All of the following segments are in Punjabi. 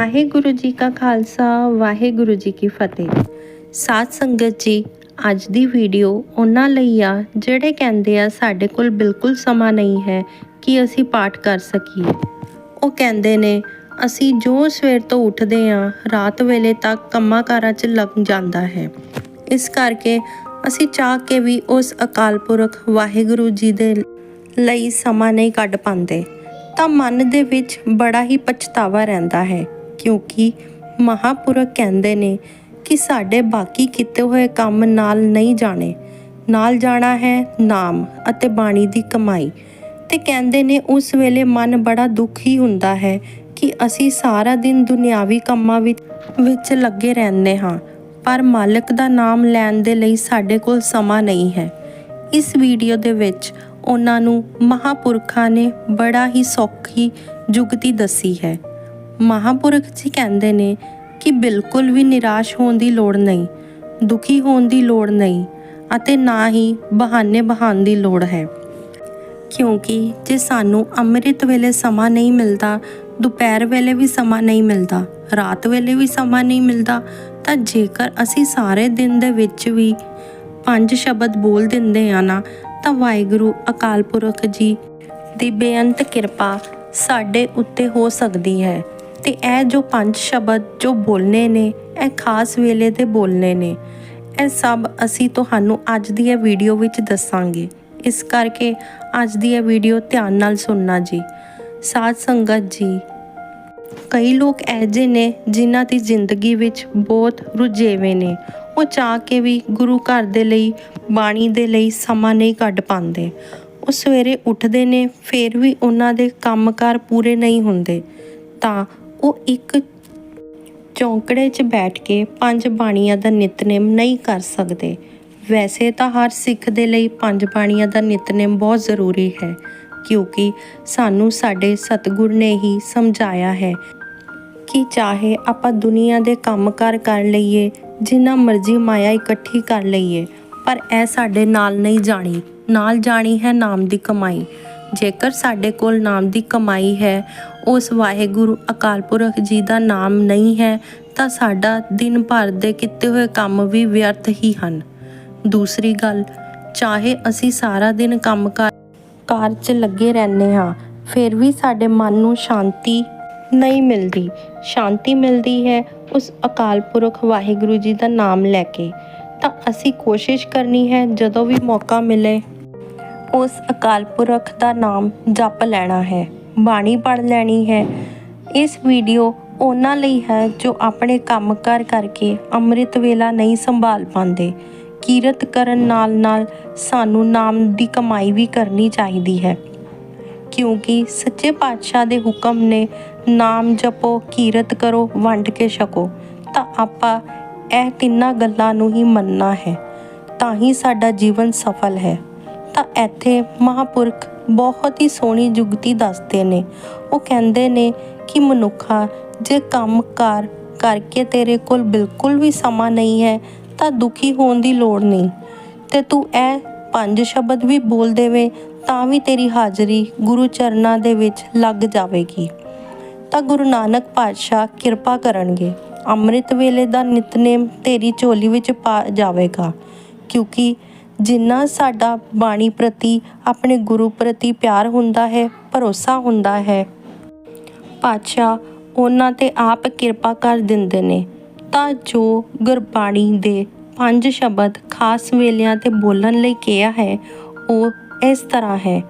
ਵਾਹਿਗੁਰੂ ਜੀ ਕਾ ਖਾਲਸਾ, ਵਾਹਿਗੁਰੂ ਜੀ ਕੀ ਫਤਿਹ। ਸਾਧ ਸੰਗਤ ਜੀ, ਅੱਜ ਦੀ ਵੀਡੀਓ ਉਹਨਾਂ ਲਈ ਆ, ਜਿਹੜੇ ਕਹਿੰਦੇ ਆ ਸਾਡੇ ਕੋਲ ਬਿਲਕੁਲ ਸਮਾਂ ਨਹੀਂ ਹੈ ਕਿ ਅਸੀਂ ਪਾਠ ਕਰ ਸਕੀਏ। ਉਹ ਕਹਿੰਦੇ ਨੇ, ਅਸੀਂ ਜੋ ਸਵੇਰ ਤੋਂ ਉੱਠਦੇ ਆ ਰਾਤ ਵੇਲੇ ਤੱਕ ਕੰਮਾਂ ਕਾਰਾਂ 'ਚ ਲੱਗ ਜਾਂਦਾ ਹੈ। ਇਸ ਕਰਕੇ ਅਸੀਂ ਚਾਹ ਕੇ ਵੀ ਉਸ ਅਕਾਲ ਪੁਰਖ ਵਾਹਿਗੁਰੂ ਜੀ ਦੇ ਲਈ ਸਮਾਂ ਨਹੀਂ ਕੱਢ ਪਾਉਂਦੇ। ਤਾਂ ਮਨ ਦੇ ਵਿੱਚ ਬੜਾ ਹੀ ਪਛਤਾਵਾ ਰਹਿੰਦਾ ਹੈ ਕਿਉਂਕਿ ਮਹਾਪੁਰਖ ਕਹਿੰਦੇ ਨੇ ਕਿ ਸਾਡੇ ਬਾਕੀ ਕੀਤੇ ਹੋਏ ਕੰਮ ਨਾਲ ਨਹੀਂ ਜਾਣੇ। ਨਾਲ ਜਾਣਾ ਹੈ ਨਾਮ ਅਤੇ ਬਾਣੀ ਦੀ ਕਮਾਈ। ਤੇ ਕਹਿੰਦੇ ਨੇ ਉਸ ਵੇਲੇ ਮਨ ਬੜਾ ਦੁਖੀ ਹੁੰਦਾ ਹੈ ਕਿ ਅਸੀਂ ਸਾਰਾ ਦਿਨ ਦੁਨਿਆਵੀ ਕੰਮਾਂ ਵਿੱਚ ਵਿੱਚ ਲੱਗੇ ਰਹਿੰਦੇ ਹਾਂ। ਪਰ ਮਾਲਕ ਦਾ ਨਾਮ ਲੈਣ ਦੇ ਲਈ ਸਾਡੇ ਕੋਲ ਸਮਾਂ ਨਹੀਂ ਹੈ। ਇਸ ਵੀਡੀਓ ਦੇ ਵਿੱਚ ਉਹਨਾਂ ਨੂੰ ਮਹਾਪੁਰਖਾਂ ਨੇ ਬੜਾ ਹੀ ਸੌਖੀ ਜੁਗਤੀ ਦੱਸੀ ਹੈ। ਮਹਾਪੁਰਖ ਜੀ ਕਹਿੰਦੇ ਨੇ ਕਿ ਬਿਲਕੁਲ ਵੀ ਨਿਰਾਸ਼ ਹੋਣ ਦੀ ਲੋੜ ਨਹੀਂ, ਦੁਖੀ ਹੋਣ ਦੀ ਲੋੜ ਨਹੀਂ ਅਤੇ ਨਾ ਹੀ ਬਹਾਨੇ ਬਹਾਨ ਦੀ ਲੋੜ ਹੈ। ਕਿਉਂਕਿ ਜੇ ਸਾਨੂੰ ਅੰਮ੍ਰਿਤ ਵੇਲੇ ਸਮਾਂ ਨਹੀਂ ਮਿਲਦਾ, ਦੁਪਹਿਰ ਵੇਲੇ ਵੀ ਸਮਾਂ ਨਹੀਂ ਮਿਲਦਾ, ਰਾਤ ਵੇਲੇ ਵੀ ਸਮਾਂ ਨਹੀਂ ਮਿਲਦਾ, ਤਾਂ ਜੇਕਰ ਅਸੀਂ ਸਾਰੇ ਦਿਨ ਦੇ ਵਿੱਚ ਵੀ ਪੰਜ ਸ਼ਬਦ ਬੋਲ ਦਿੰਦੇ ਆ ਨਾ, ਤਾਂ ਵਾਹਿਗੁਰੂ ਅਕਾਲ ਪੁਰਖ ਜੀ ਦੀ ਬੇਅੰਤ ਕਿਰਪਾ ਸਾਡੇ ਉੱਤੇ ਹੋ ਸਕਦੀ ਹੈ। ਤੇ ਇਹ ਜੋ ਪੰਜ ਸ਼ਬਦ ਜੋ ਬੋਲਨੇ ਨੇ, ਇਹ ਖਾਸ ਵੇਲੇ ਦੇ ਬੋਲਨੇ ਨੇ। ਇਹ ਸਭ ਅਸੀਂ ਤੁਹਾਨੂੰ ਅੱਜ ਦੀ ਇਹ ਵੀਡੀਓ ਵਿੱਚ ਦੱਸਾਂਗੇ। ਇਸ ਕਰਕੇ ਅੱਜ ਦੀ ਇਹ ਵੀਡੀਓ ਧਿਆਨ ਨਾਲ ਸੁਣਨਾ ਜੀ। ਸਾਧ ਸੰਗਤ ਜੀ, ਕਈ ਲੋਕ ਐਜੇ ਨੇ ਜਿਨ੍ਹਾਂ ਦੀ ਜ਼ਿੰਦਗੀ ਵਿੱਚ ਬਹੁਤ ਰੁਝੇਵੇਂ ਨੇ। ਉਹ ਚਾਹ ਕੇ ਵੀ ਗੁਰੂ ਘਰ ਦੇ ਲਈ, ਬਾਣੀ ਦੇ ਲਈ ਸਮਾਂ ਨਹੀਂ ਕੱਢ ਪਾਉਂਦੇ। ਉਹ ਸਵੇਰੇ ਉੱਠਦੇ ਨੇ, ਫਿਰ ਵੀ ਉਹਨਾਂ ਦੇ ਕੰਮਕਾਰ ਪੂਰੇ ਨਹੀਂ ਹੁੰਦੇ। ਤਾਂ ਉਹ ਇੱਕ ਚੌਂਕੜੇ 'ਚ ਬੈਠ ਕੇ ਪੰਜ ਬਾਣੀਆਂ ਦਾ ਨਿਤਨੇਮ ਨਹੀਂ ਕਰ ਸਕਦੇ। ਵੈਸੇ ਤਾਂ ਹਰ ਸਿੱਖ ਦੇ ਲਈ ਪੰਜ ਬਾਣੀਆਂ ਦਾ ਨਿਤਨੇਮ ਬਹੁਤ ਜ਼ਰੂਰੀ ਹੈ, ਕਿਉਂਕਿ ਸਾਨੂੰ ਸਾਡੇ ਸਤਿਗੁਰ ਨੇ ਹੀ ਸਮਝਾਇਆ ਹੈ ਕਿ ਚਾਹੇ ਆਪਾਂ ਦੁਨੀਆ ਦੇ ਕੰਮਕਾਰ ਕਰ ਲਈਏ, ਜਿੰਨਾ ਮਰਜ਼ੀ ਮਾਇਆ ਇਕੱਠੀ ਕਰ ਲਈਏ, ਪਰ ਇਹ ਸਾਡੇ ਨਾਲ ਨਹੀਂ ਜਾਣੀ। ਨਾਲ ਜਾਣੀ ਹੈ ਨਾਮ ਦੀ ਕਮਾਈ। ਜੇਕਰ ਸਾਡੇ ਕੋਲ ਨਾਮ ਦੀ ਕਮਾਈ ਹੈ, ਉਸ ਵਾਹਿਗੁਰੂ ਅਕਾਲ ਪੁਰਖ ਜੀ ਦਾ ਨਾਮ ਨਹੀਂ ਹੈ, ਤਾਂ ਸਾਡਾ ਦਿਨ ਭਰ ਦੇ ਕੀਤੇ ਹੋਏ ਕੰਮ ਵੀ ਵਿਅਰਥ ਹੀ ਹਨ। ਦੂਸਰੀ ਗੱਲ, ਚਾਹੇ ਅਸੀਂ ਸਾਰਾ ਦਿਨ ਕੰਮ ਕਰ ਕਾਰ 'ਚ ਲੱਗੇ ਰਹਿੰਦੇ ਹਾਂ, ਫਿਰ ਵੀ ਸਾਡੇ ਮਨ ਨੂੰ ਸ਼ਾਂਤੀ ਨਹੀਂ ਮਿਲਦੀ। ਸ਼ਾਂਤੀ ਮਿਲਦੀ ਹੈ ਉਸ ਅਕਾਲ ਪੁਰਖ ਵਾਹਿਗੁਰੂ ਜੀ ਦਾ ਨਾਮ ਲੈ ਕੇ। ਤਾਂ ਅਸੀਂ ਕੋਸ਼ਿਸ਼ ਕਰਨੀ ਹੈ, ਜਦੋਂ ਵੀ ਮੌਕਾ ਮਿਲੇ ਉਸ ਅਕਾਲ ਪੁਰਖ ਦਾ ਨਾਮ ਜਪ ਲੈਣਾ ਹੈ। ਬਾਣੀ ਪੜ੍ਹ ਲੈਣੀ ਹੈ। ਇਸ ਵੀਡੀਓ ਉਹਨਾਂ ਲਈ ਹੈ ਜੋ ਆਪਣੇ ਕੰਮਕਾਰ ਕਰਕੇ ਅੰਮ੍ਰਿਤ ਵੇਲਾ ਨਹੀਂ ਸੰਭਾਲ ਪਾਉਂਦੇ। ਕੀਰਤ ਕਰਨ ਨਾਲ ਨਾਲ ਸਾਨੂੰ ਨਾਮ ਦੀ ਕਮਾਈ ਵੀ ਕਰਨੀ ਚਾਹੀਦੀ ਹੈ। ਕਿਉਂਕਿ ਸੱਚੇ ਪਾਤਸ਼ਾਹ ਦੇ ਹੁਕਮ ਨੇ ਨਾਮ ਜਪੋ, ਕੀਰਤ ਕਰੋ, ਵੰਡ ਕੇ ਛਕੋ। ਤਾਂ ਆਪਾਂ ਇਹ ਤਿੰਨਾਂ ਗੱਲਾਂ ਨੂੰ ਹੀ ਮੰਨਣਾ ਹੈ। ਤਾਂ ਹੀ ਸਾਡਾ ਜੀਵਨ ਸਫਲ ਹੈ। ਤਾਂ ਇੱਥੇ ਮਹਾਪੁਰਖ ਬਹੁਤ ਹੀ ਸੋਹਣੀ ਜੁਗਤੀ ਦੱਸਦੇ ਨੇ। ਉਹ ਕਹਿੰਦੇ ਨੇ ਕਿ ਮਨੁੱਖਾ, ਜੇ ਕੰਮਕਾਰ ਕਰਕੇ ਤੇਰੇ ਕੋਲ ਬਿਲਕੁਲ ਵੀ ਸਮਾਂ ਨਹੀਂ ਹੈ, ਤਾਂ ਦੁਖੀ ਹੋਣ ਦੀ ਲੋੜ ਨਹੀਂ। ਤੇ ਤੂੰ ਇਹ ਪੰਜ ਸ਼ਬਦ ਵੀ ਬੋਲ ਦੇਵੇਂ, ਤਾਂ ਵੀ ਤੇਰੀ ਹਾਜ਼ਰੀ ਗੁਰੂ ਚਰਨਾਂ ਦੇ ਵਿੱਚ ਲੱਗ ਜਾਵੇਗੀ। ਤਾਂ ਗੁਰੂ ਨਾਨਕ ਪਾਤਸ਼ਾਹ ਕਿਰਪਾ ਕਰਨਗੇ। ਅੰਮ੍ਰਿਤ ਵੇਲੇ ਦਾ ਨਿਤਨੇਮ ਤੇਰੀ ਝੋਲੀ ਵਿੱਚ ਪਾ ਜਾਵੇਗਾ, ਕਿਉਂਕਿ ਜਿੰਨਾ ਸਾਡਾ ਬਾਣੀ ਪ੍ਰਤੀ, ਆਪਣੇ ਗੁਰੂ ਪ੍ਰਤੀ ਪਿਆਰ ਹੁੰਦਾ ਹੈ, ਭਰੋਸਾ ਹੁੰਦਾ ਹੈ। ਪਾਤਸ਼ਾਹ ਉਹਨਾਂ ਤੇ ਆਪ ਕਿਰਪਾ ਕਰ ਦਿੰਦੇ ਨੇ। ਤਾਂ ਜੋ ਗੁਰਬਾਣੀ ਦੇ ਪੰਜ ਸ਼ਬਦ ਖਾਸ ਵੇਲਿਆਂ ਤੇ ਬੋਲਣ ਲਈ ਕਿਹਾ ਹੈ, ਉਹ ਇਸ ਤਰ੍ਹਾਂ ਹੈ।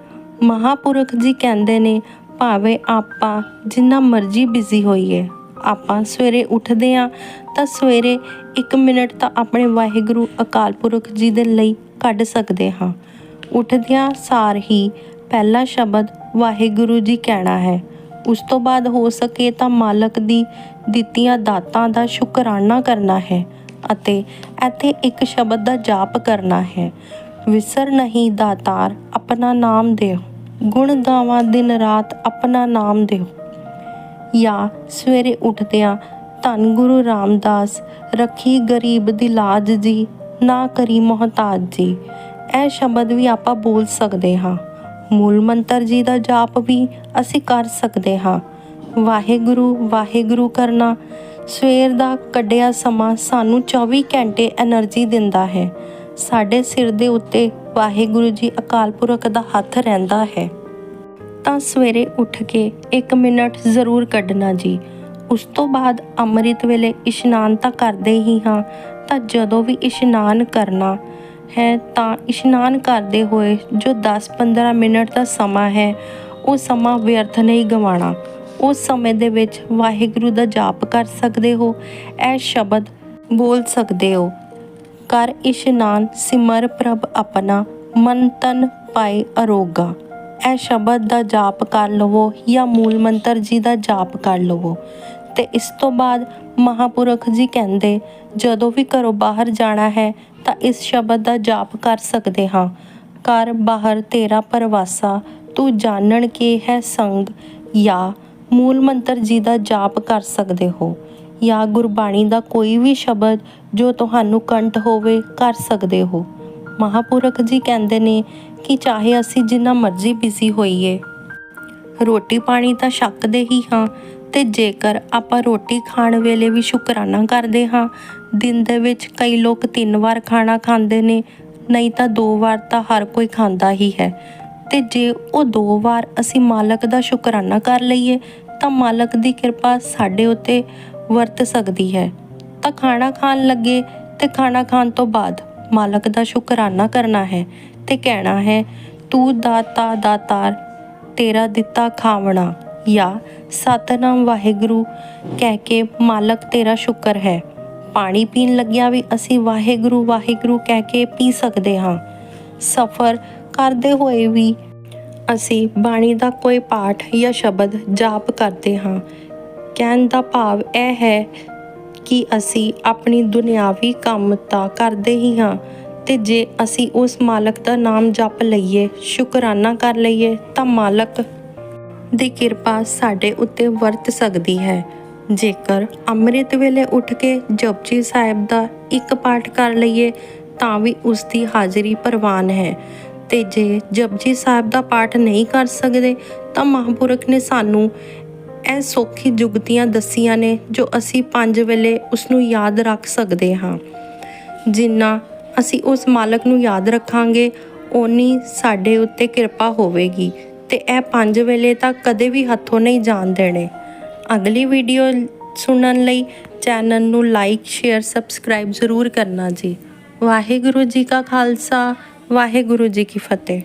ਮਹਾਪੁਰਖ ਜੀ ਕਹਿੰਦੇ ਨੇ, ਭਾਵੇਂ ਆਪਾਂ ਜਿੰਨਾ ਮਰਜ਼ੀ ਬਿਜ਼ੀ ਹੋਈਏ, ਆਪਾਂ ਸਵੇਰੇ ਉੱਠਦੇ ਆ ਤਾਂ ਸਵੇਰੇ 1 ਮਿੰਟ ਤਾਂ ਆਪਣੇ ਵਾਹਿਗੁਰੂ ਅਕਾਲ ਪੁਰਖ ਜੀ ਦੇ ਲਈ ਕੱਢ ਸਕਦੇ ਹਾਂ। ਉੱਠਦਿਆਂ ਸਾਰ ਹੀ ਪਹਿਲਾ ਸ਼ਬਦ ਵਾਹਿਗੁਰੂ ਜੀ ਕਹਿਣਾ ਹੈ। ਉਸ ਤੋਂ ਬਾਅਦ ਹੋ ਸਕੇ ਤਾਂ ਮਾਲਕ ਦੀ ਦਿੱਤੀਆਂ ਦਾਤਾਂ ਦਾ ਸ਼ੁਕਰਾਨਾ ਕਰਨਾ ਹੈ ਅਤੇ ਇੱਥੇ ਇੱਕ ਸ਼ਬਦ ਦਾ ਜਾਪ ਕਰਨਾ ਹੈ। ਵਿਸਰ ਨਹੀਂ ਦਾਤਾਰ, ਆਪਣਾ ਨਾਮ ਦਿਓ। ਗੁਣ ਗਾਵਾਂ ਦਿਨ ਰਾਤ, ਆਪਣਾ ਨਾਮ ਦਿਓ। ਜਾਂ ਸਵੇਰੇ ਉੱਠਦਿਆਂ ਧੰਨ ਗੁਰੂ ਰਾਮਦਾਸ, ਰੱਖੀ ਗਰੀਬ ਦੀ ਲਾਜ ਜੀ ਨਾ ਕਰੀ ਮਹਤਾਜ ਜੀ। ਇਹ ਸ਼ਬਦ ਵੀ ਆਪਾਂ ਬੋਲ ਸਕਦੇ ਹਾਂ। ਮੂਲ ਮੰਤਰ ਜੀ ਦਾ ਜਾਪ ਵੀ ਅਸੀਂ ਕਰ ਸਕਦੇ ਹਾਂ। ਵਾਹਿਗੁਰੂ ਵਾਹਿਗੁਰੂ ਕਰਨਾ ਸਵੇਰ ਦਾ ਕੱਢਿਆ ਸਮਾਂ ਸਾਨੂੰ 24 ਘੰਟੇ એનર્ਜੀ ਦਿੰਦਾ ਹੈ। ਸਾਡੇ ਸਿਰ ਦੇ ਉੱਤੇ ਵਾਹਿਗੁਰੂ ਜੀ ਅਕਾਲ ਪੁਰਖ ਦਾ ਹੱਥ ਰਹਿੰਦਾ ਹੈ। ਤਾਂ ਸਵੇਰੇ ਉੱਠ ਕੇ 1 ਮਿੰਟ ਜ਼ਰੂਰ ਕੱਢਣਾ ਜੀ। ਉਸ ਤੋਂ ਬਾਅਦ ਅੰਮ੍ਰਿਤ ਵੇਲੇ ਇਸ਼ਨਾਨ ਤਾਂ ਕਰਦੇ ਹੀ ਹਾਂ, ਤਾਂ ਜਦੋਂ ਵੀ ਇਸ਼ਨਾਨ ਕਰਨਾ ਹੈ ਤਾਂ ਇਸ਼ਨਾਨ ਕਰਦੇ ਹੋਏ ਜੋ 10-15 ਮਿੰਟ ਦਾ ਸਮਾਂ ਹੈ, ਉਹ ਸਮਾਂ ਵਿਅਰਥ ਨਹੀਂ ਗਵਾਉਣਾ। ਉਸ ਸਮੇਂ ਦੇ ਵਿੱਚ ਵਾਹਿਗੁਰੂ ਦਾ ਜਾਪ ਕਰ ਸਕਦੇ ਹੋ, ਇਹ ਸ਼ਬਦ ਬੋਲ ਸਕਦੇ ਹੋ। ਕਰ ਇਸ਼ਨਾਨ ਸਿਮਰ ਪ੍ਰਭ ਆਪਣਾ, ਮਨ ਤਨ ਪਾਏ ਅਰੋਗਾ। ਇਹ ਸ਼ਬਦ ਦਾ ਜਾਪ ਕਰ ਲਵੋ ਜਾਂ ਮੂਲ ਮੰਤਰ ਜੀ ਦਾ ਜਾਪ ਕਰ ਲਵੋ। ਤੇ ਇਸ ਤੋਂ ਬਾਅਦ ਮਹਾਪੁਰਖ ਜੀ ਕਹਿੰਦੇ, ਜਦੋਂ ਵੀ ਘਰੋਂ ਬਾਹਰ ਜਾਣਾ ਹੈ ਤਾਂ ਇਸ ਸ਼ਬਦ ਦਾ ਜਾਪ ਕਰ ਸਕਦੇ ਹਾਂ। ਕਰ ਬਾਹਰ ਤੇਰਾ ਪਰਵਾਸਾ, ਤੂੰ ਜਾਣਨ ਕੇ ਹੈ ਸੰਗ ਜਾਂ ਮੂਲ ਮੰਤਰ ਜੀ ਦਾ ਜਾਪ ਕਰ ਸਕਦੇ ਹੋ। ਜਾਂ ਗੁਰਬਾਣੀ ਦਾ ਕੋਈ ਵੀ ਸ਼ਬਦ ਜੋ ਤੁਹਾਨੂੰ ਕੰਠ ਹੋਵੇ ਕਰ ਸਕਦੇ ਹੋ। ਮਹਾਪੁਰਖ ਜੀ ਕਹਿੰਦੇ ਨੇ ਕਿ ਚਾਹੇ ਅਸੀਂ ਜਿੰਨਾ ਮਰਜ਼ੀ ਬਿਜ਼ੀ ਹੋਈਏ, ਰੋਟੀ ਪਾਣੀ ਤਾਂ ਛੱਕਦੇ ਹੀ ਹਾਂ ਤੇ ਜੇਕਰ ਆਪਾਂ ਰੋਟੀ ਖਾਣ ਵੇਲੇ ਵੀ ਸ਼ੁਕਰਾਨਾ ਕਰਦੇ ਹਾਂ, ਦਿਨ ਦੇ ਵਿੱਚ ਕਈ ਲੋਕ ਤਿੰਨ ਵਾਰ ਖਾਣਾ ਖਾਂਦੇ ਨੇ, ਨਹੀਂ ਤਾਂ ਦੋ ਵਾਰ ਤਾਂ ਹਰ ਕੋਈ ਖਾਂਦਾ ਹੀ ਹੈ। ਤੇ ਜੇ ਉਹ ਦੋ ਵਾਰ ਅਸੀਂ ਮਾਲਕ ਦਾ ਸ਼ੁਕਰਾਨਾ ਕਰ ਲਈਏ, ਤਾਂ ਮਾਲਕ ਦੀ ਕਿਰਪਾ ਸਾਡੇ ਉੱਤੇ ਵਰਤ ਸਕਦੀ ਹੈ। ਤਾਂ ਖਾਣਾ ਖਾਣ ਲੱਗੇ ਤੇ ਖਾਣਾ ਖਾਣ ਤੋਂ ਬਾਅਦ ਮਾਲਕ ਦਾ ਸ਼ੁਕਰਾਨਾ ਕਰਨਾ ਹੈ ਤੇ ਕਹਿਣਾ ਹੈ, ਤੂੰ ਦਾਤਾ ਦਾਤਾਰ, ਤੇਰਾ ਦਿੱਤਾ ਖਾਵਣਾ। ਜਾਂ ਸਤਨਾਮ ਵਾਹਿਗੁਰੂ ਕਹਿ ਕੇ, ਮਾਲਕ, ਤੇਰਾ ਸ਼ੁਕਰ ਹੈ। ਪਾਣੀ ਪੀਣ ਲੱਗਿਆ ਵੀ ਅਸੀਂ ਵਾਹਿਗੁਰੂ ਵਾਹਿਗੁਰੂ ਕਹਿ ਕੇ ਪੀ ਸਕਦੇ ਹਾਂ। ਸਫ਼ਰ ਕਰਦੇ ਹੋਏ ਵੀ ਅਸੀਂ ਬਾਣੀ ਦਾ ਕੋਈ ਪਾਠ ਜਾਂ ਸ਼ਬਦ ਜਾਪ ਕਰਦੇ ਹਾਂ। ਕਹਿਣ ਦਾ ਭਾਵ ਇਹ ਹੈ ਕਿ ਅਸੀਂ ਆਪਣੀ ਦੁਨਿਆਵੀ ਕੰਮ ਤਾਂ ਕਰਦੇ ਹੀ ਹਾਂ ਤੇ ਜੇ ਅਸੀਂ ਉਸ ਮਾਲਕ ਦਾ ਨਾਮ ਜਪ ਲਈਏ, ਸ਼ੁਕਰਾਨਾ ਕਰ ਲਈਏ, ਤਾਂ ਮਾਲਕ ਦੀ ਕਿਰਪਾ ਸਾਡੇ ਉੱਤੇ ਵਰਤ ਸਕਦੀ ਹੈ। ਜੇਕਰ ਅੰਮ੍ਰਿਤ ਵੇਲੇ ਉੱਠ ਕੇ ਜਪਜੀ ਸਾਹਿਬ ਦਾ ਇੱਕ ਪਾਠ ਕਰ ਲਈਏ, ਤਾਂ ਵੀ ਉਸ ਦੀ ਹਾਜ਼ਰੀ ਪ੍ਰਵਾਨ ਹੈ। ਤੇ ਜੇ ਜਪਜੀ ਸਾਹਿਬ ਦਾ ਪਾਠ ਨਹੀਂ ਕਰ ਸਕਦੇ, ਤਾਂ ਮਹਾਂਪੁਰਖ ਨੇ ਸਾਨੂੰ ਇਹ ਸੌਖੀ ਜੁਗਤੀਆਂ ਦੱਸੀਆਂ ਨੇ, ਜੋ ਅਸੀਂ ਪੰਜ ਵੇਲੇ ਉਸ ਨੂੰ ਯਾਦ ਰੱਖ ਸਕਦੇ ਹਾਂ। ਜਿੰਨਾ ਅਸੀਂ ਉਸ ਮਾਲਕ ਨੂੰ ਯਾਦ ਰੱਖਾਂਗੇ, ਓਨੀ ਸਾਡੇ ਉੱਤੇ ਕਿਰਪਾ ਹੋਵੇਗੀ। ਤੇ ਇਹ ਪੰਜ ਵੇਲੇ ਤਾਂ ਕਦੇ ਵੀ ਹੱਥੋਂ ਨਹੀਂ ਜਾਣ ਦੇਣੇ। ਅਗਲੀ ਵੀਡੀਓ ਸੁਣਨ ਲਈ ਚੈਨਲ ਨੂੰ ਲਾਈਕ ਸ਼ੇਅਰ ਸਬਸਕ੍ਰਾਈਬ ਜ਼ਰੂਰ ਕਰਨਾ ਜੀ। ਵਾਹਿਗੁਰੂ ਜੀ ਕਾ ਖਾਲਸਾ, ਵਾਹਿਗੁਰੂ ਜੀ ਕੀ ਫਤਿਹ।